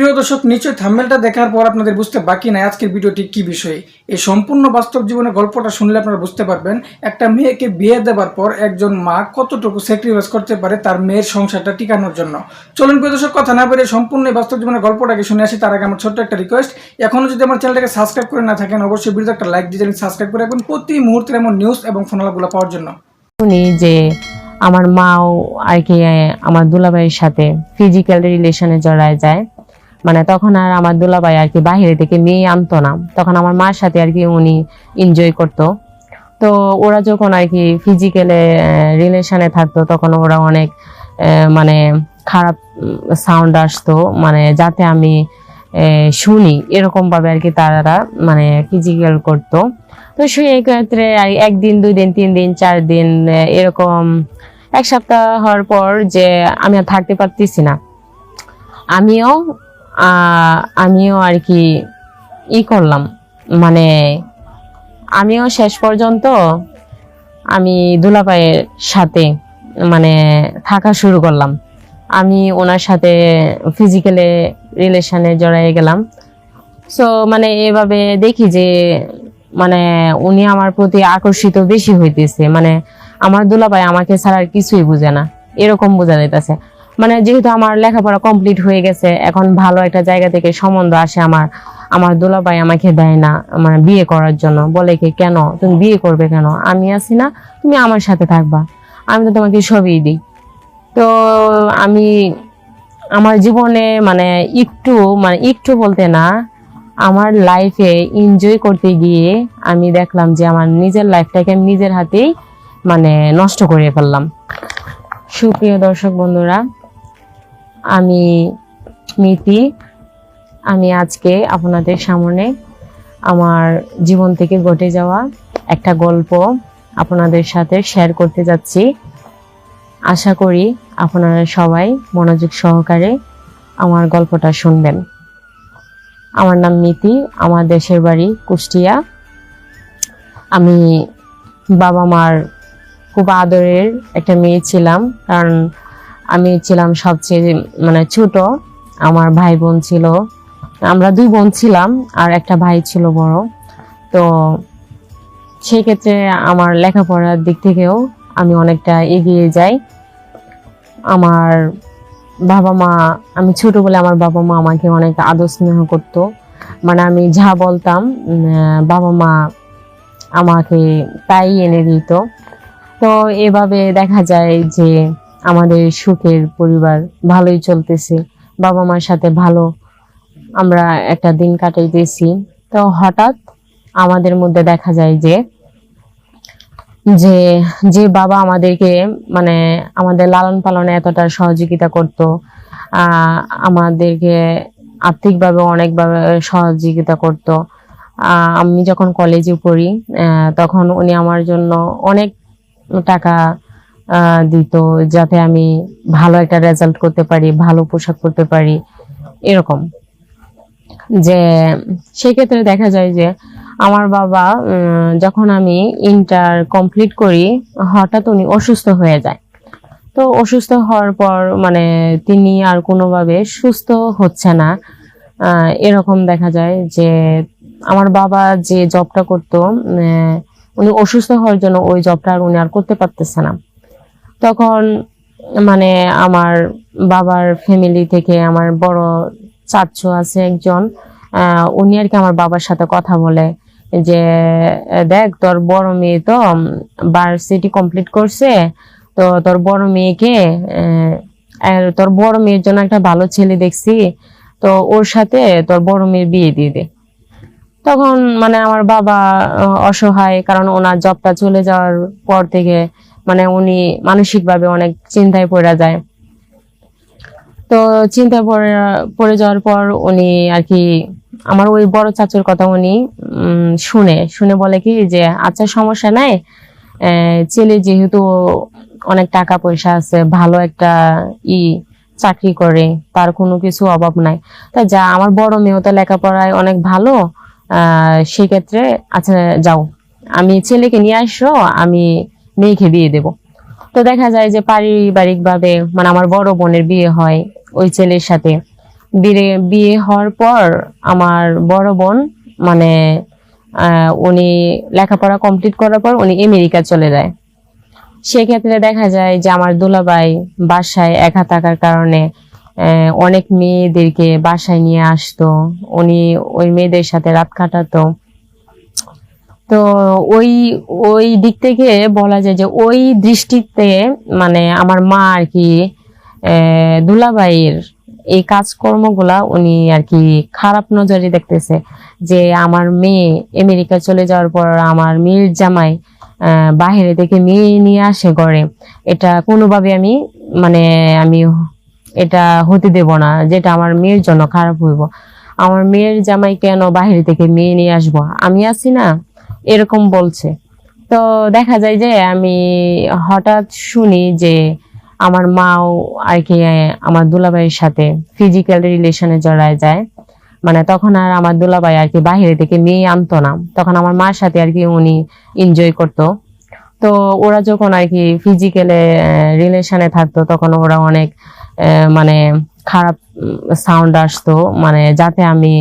প্রিয় দর্শক, নিশ্চয়ই থাম্বেলটা দেখার পর আপনাদের বুঝতে বাকি নাই আজকের ভিডিওটি কি বিষয়ে। এই সম্পূর্ণ বাস্তব জীবনের গল্পটা শুনলে আপনারা বুঝতে পারবেন, একটা মেয়েকে বিয়ে দেওয়ার পর একজন মা কতটুকু স্যাক্রিফাইস করতে পারে তার মেয়ের সংসারটা টিকানোর জন্য। চলুন প্রিয় দর্শক, কথা না বলে সম্পূর্ণ বাস্তব জীবনের গল্পটাকে শুনে আসি। তার আগে আমার ছোট্ট একটা রিকোয়েস্ট এখনও যদি আমার চ্যানেলটাকে সাবস্ক্রাইব করে না থাকেন, অবশ্যই ভিডিওতে একটা লাইক দিয়ে সাবস্ক্রাইব করে রাখবেন প্রতি মুহূর্তের এমন নিউজ এবং ফোনালাগুলো পাওয়ার জন্য। শুনি যে আমার মাও আর কি, আমার দুলাভাইয়ের সাথে ফিজিক্যাল রিলেশনে জড়ায় যায়। মানে তখন আর আমার দুলাভাই আর কি বাইরে থেকে মেয়ে আনতো না। তখন আমার মার সাথে আর কি উনি এনজয় করতো। তো ওরা যখন আর কি ফিজিক্যালে রিলেশনে থাকতো, তখন ওরা অনেক মানে খারাপ সাউন্ড আসতো। মানে যাতে আমি শুনি। এরকম ভাবে আর কি তারা মানে ফিজিক্যাল করতো। তো সেই ক্ষেত্রে আর একদিন, দুই দিন, তিন দিন, চার দিন এরকম এক সপ্তাহ হওয়ার পর যে আমি আর থাকতে পারতেছি না। আমিও আমিও আর কি ই করলাম। মানে আমিও শেষ পর্যন্ত আমি দুলাভাইয়ের সাথে মানে থাকা শুরু করলাম। আমি ওনার সাথে ফিজিক্যালে রিলেশনে জড়াই গেলাম। সো মানে এভাবে দেখি যে মানে উনি আমার প্রতি আকর্ষিত বেশি হইতেছে। মানে আমার দুলাভাই আমাকে ছাড়া আর কিছুই বুঝে না। এরকম বোঝা যাইতেছে। মানে যেহেতু আমার লেখাপড়া কমপ্লিট হয়ে গেছে, এখন ভালো একটা জায়গা থেকে সম্বন্ধ আসে আমার আমার দুলাভাই আমাকে দেয় না মানে বিয়ে করার জন্য। বলে কি, কেন? তুমি বিয়ে করবে কেন? আমি আছি না, তুমি আমার সাথে থাকবা। আমি তো তোমাকে সবই দিই। তো আমি আমার জীবনে মানে একটু মানে একটু বলতে না, আমার লাইফে এনজয় করতে গিয়ে আমি দেখলাম যে আমার নিজের লাইফটাকে আমি নিজের হাতেই মানে নষ্ট করে ফেললাম। সুপ্রিয় দর্শক বন্ধুরা আমি মিতি, আমি আজকে আপনাদের সামনে আমার জীবন থেকে ঘটে যাওয়া একটা গল্প আপনাদের সাথে শেয়ার করতে যাচ্ছি। আশা করি আপনারা সবাই মনোযোগ সহকারে আমার গল্পটা শুনবেন। আমার নাম মিতি, আমার দেশের বাড়ি কুষ্টিয়া। আমি বাবা মার খুব আদরের একটা মেয়ে ছিলাম, কারণ আমি ছিলাম সবচেয়ে মানে ছোট, আমার ভাই বোন ছিল। আমরা দুই বোন ছিলাম আর একটা ভাই ছিল বড়। তো সেক্ষেত্রে আমার লেখাপড়ার দিক থেকেও আমি অনেকটা এগিয়ে যাই। আমার বাবা মা, আমি ছোট বলে আমার বাবা মা আমাকে অনেক আদর স্নেহ করতো। মানে আমি যা বলতাম বাবা মা আমাকে তাই এনে দিত। তো এভাবে দেখা যায় যে আমাদের সুখের পরিবার ভালোই চলতেছে বাবা মার সাথে ভালো আমরা একটা দিন কাটাইতেছি। তো হঠাৎ আমাদের মধ্যে দেখা যায় যে যে যে বাবা আমাদেরকে মানে আমাদের লালন পালনে এতটা সহযোগিতা করত আমাদেরকে আর্থিকভাবে অনেকভাবে সহযোগিতা করত। আমি যখন কলেজে পড়ি তখন উনি আমার জন্য অনেক টাকা দিত যাতে আমি ভালো একটা রেজাল্ট করতে পারি, ভালো পোশাক করতে পারি, এরকম। যে সেক্ষেত্রে দেখা যায় যে আমার বাবা যখন আমি ইন্টার কমপ্লিট করি, হঠাৎ উনি অসুস্থ হয়ে যায়। তো অসুস্থ হওয়ার পর মানে তিনি আর কোনোভাবে সুস্থ হচ্ছে না। এরকম দেখা যায় যে আমার বাবা যে জবটা করতো উনি অসুস্থ হওয়ার জন্য ওই জবটা আর উনি আর করতে পারতেছে না। তখন মানে আমার বাবার ফ্যামিলি থেকে আমার বড় চাচু আছে একজন উনি আর কি আমার বাবার সাথে কথা বলে যে, দেখ তোর বড় মেয়ে তো ভার্সিটি কমপ্লিট করছে, তো তোর বড় মেয়েকে তোর বড় মেয়ের জন্য একটা ভালো ছেলে দেখছি, তো ওর সাথে তোর বড় মেয়ের বিয়ে দিয়ে দে। তখন মানে আমার বাবা অসহায়, কারণ ওনার জবটা চলে যাওয়ার পর থেকে মানে উনি মানসিকভাবে অনেক চিন্তায় পড়ে যায়। তো চিন্তায় পড়ে যাওয়ার পর উনি আর কি আমার ওই বড় চাচুর কথা উনি শুনে শুনে বলে কি যে আচ্ছা সমস্যা নাই। ছেলে যেহেতু অনেক টাকা পয়সা আছে, ভালো একটা ই চাকরি করে, তার কোনো কিছু অভাব নাই। তা যা, আমার বড় মেয়েও তো লেখাপড়ায় অনেক ভালো সেক্ষেত্রে আচ্ছা যাও। আমি ছেলেকে নিয়ে আসো, আমি মেয়েকে বিয়ে দেব। তো দেখা যায় যে পারিবারিক ভাবে মানে আমার বড় বোনের বিয়ে হয় ওই ছেলের সাথে। বিয়ে বিয়ে হওয়ার পর আমার বড় বোন মানে উনি লেখাপড়া কমপ্লিট করার পর উনি আমেরিকা চলে যায়। সেক্ষেত্রে দেখা যায় যে আমার দুলাভাই বাসায় একা থাকার কারণে অনেক মেয়েদেরকে বাসায় নিয়ে আসতো। উনি ওই মেয়েদের সাথে রাত কাটাতো। তো ওই ওই দিক থেকে বলা যায় যে ওই দৃষ্টিতে মানে আমার মা আর কি আহ, দুলাভাইয়ের এই কাজকর্মগুলা উনি আর কি খারাপ নজরে দেখতেছে যে আমার মেয়ে আমেরিকা চলে যাওয়ার পর আমার মেয়ের জামাই বাহিরে থেকে মেয়ে নিয়ে আসে ঘরে। এটা কোনোভাবে আমি মানে আমি এটা হতে দেব না যেটা আমার মেয়ের জন্য খারাপ হইব। আমার মেয়ের জামাই কেন বাহিরে থেকে মেয়ে নিয়ে আসব? আমি আছি না। এরকম বলছে। তো দেখা যায় যে আমি হঠাৎ শুনি যে আমার মাও আর কি আমার দুলাভাইয়ের সাথে ফিজিক্যাল রিলেশনে জড়ায় যায়। মানে তখন আর আমার দুলাভাই আর কি বাহিরে থেকে মেয়ে আনতো না। তখন আমার মার সাথে আর কি উনি এনজয় করতো। তো ওরা যখন আর কি ফিজিক্যালে রিলেশনে থাকতো, তখন ওরা অনেক মানে খারাপ সাউন্ড আসতো। মানে যাতে আমি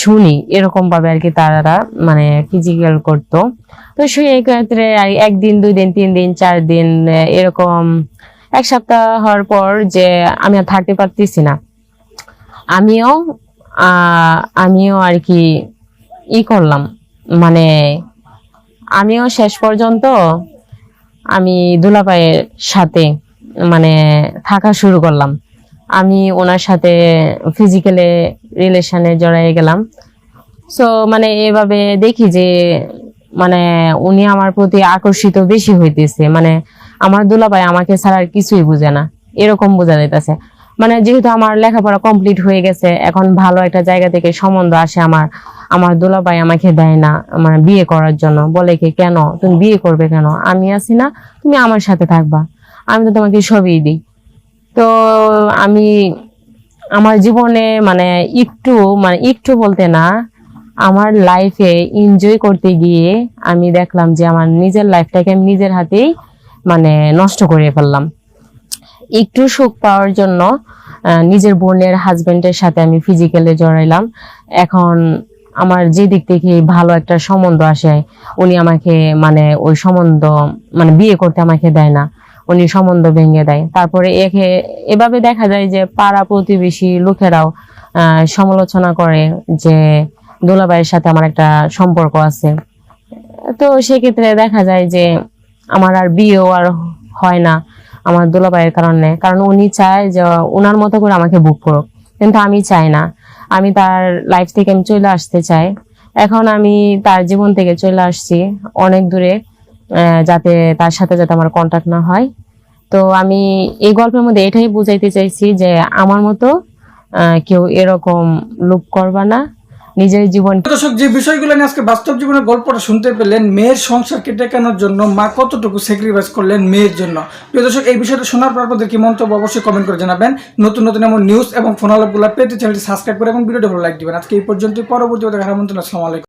শুনি এরকম ভাবে আর কি তারা মানে ফিজিক্যাল করতো। তো সেই ক্ষেত্রে একদিন দুই দিন তিন দিন চার দিন এরকম এক সপ্তাহ হওয়ার পর যে আমি আর থাকতে পারতেছি না। আমিও আমিও আর কি ই করলাম। মানে আমিও শেষ পর্যন্ত আমি দুলাভাইয়ের সাথে মানে থাকা শুরু করলাম। আমি ওনার সাথে ফিজিক্যালে রিলেশনে জড়াই গেলাম। সো মানে এভাবে দেখি যে মানে উনি আমার প্রতি আকর্ষিত বেশি হইতেছে। মানে আমার দুলাভাই আমাকে ছাড়া আর কিছুই বুঝে না। এরকম বোঝা যাইতেছে। মানে যেহেতু আমার লেখাপড়া কমপ্লিট হয়ে গেছে, এখন ভালো একটা জায়গা থেকে সম্বন্ধ আসে আমার। আমার দুলাভাই আমাকে দেয় না মানে বিয়ে করার জন্য। বলে কি, কেন? তুমি বিয়ে করবে কেন? আমি আছি না, তুমি আমার সাথে থাকবা। আমি তো তোমাকে সবই দিই। তো আমি আমার জীবনে মানে একটু মানে একটু বলতে না, আমার লাইফে এনজয় করতে গিয়ে আমি দেখলাম যে আমার নিজের লাইফটাকে আমি নিজের হাতেই মানে নষ্ট করে ফেললাম। একটু সুখ পাওয়ার জন্য নিজের বোনের হাজবেন্ডের সাথে আমি ফিজিক্যালি জড়াইলাম। এখন আমার যে দিক থেকে ভালো একটা সম্বন্ধ আসে, উনি আমাকে মানে ওই সম্বন্ধ মানে বিয়ে করতে আমাকে দেয় না। উনি সম্বন্ধ ভেঙে দেয়। তারপরে একে, এভাবে দেখা যায় যে পাড়া প্রতিবেশী লোকেরাও সমালোচনা করে যে দুলাভাইয়ের সাথে আমার একটা সম্পর্ক আছে। তো সেক্ষেত্রে দেখা যায় যে আমার আর বিয়েও আর হয় না আমার দুলাভাইয়ের কারণে। কারণ উনি চায় যে ওনার মতো করে আমাকে বুক করুক। কিন্তু আমি চাই না। আমি তার লাইফ থেকে আমি চলে আসতে চাই। এখন আমি তার জীবন থেকে চলে আসছি অনেক দূরে। যাতে তার সাথে যাতে আমার কন্টাক্ট না হয়। তো আমি এই গল্পের মধ্যে এটাই বুঝাইতে চাইছি যে আমার মতো কেউ এরকম লুপ করবা না। নিজের জীবন দর্শক, যে বিষয়গুলো নিয়ে আজকে বাস্তব জীবনের গল্পটা শুনতে পেলেন, মেয়ের সংসারকে টেকানোর জন্য মা কতটুকু স্যাক্রিফাইস করলেন মেয়ের জন্য? প্রিয় দর্শক, এই বিষয়টা শোনার পর আপনাদের কি মন্তব্য অবশ্যই কমেন্ট করে জানাবেন। নতুন নতুন এমন নিউজ এবং ফোন আলাপগুলো পেতে চ্যানেলটি সাবস্ক্রাইব করে এবং ভিডিওটি ভালো লাইক দিবেন। আজকে এই পর্যন্ত পরবর্তী দেখা আমন্ত্রণ আসসালামু আলাইকুম।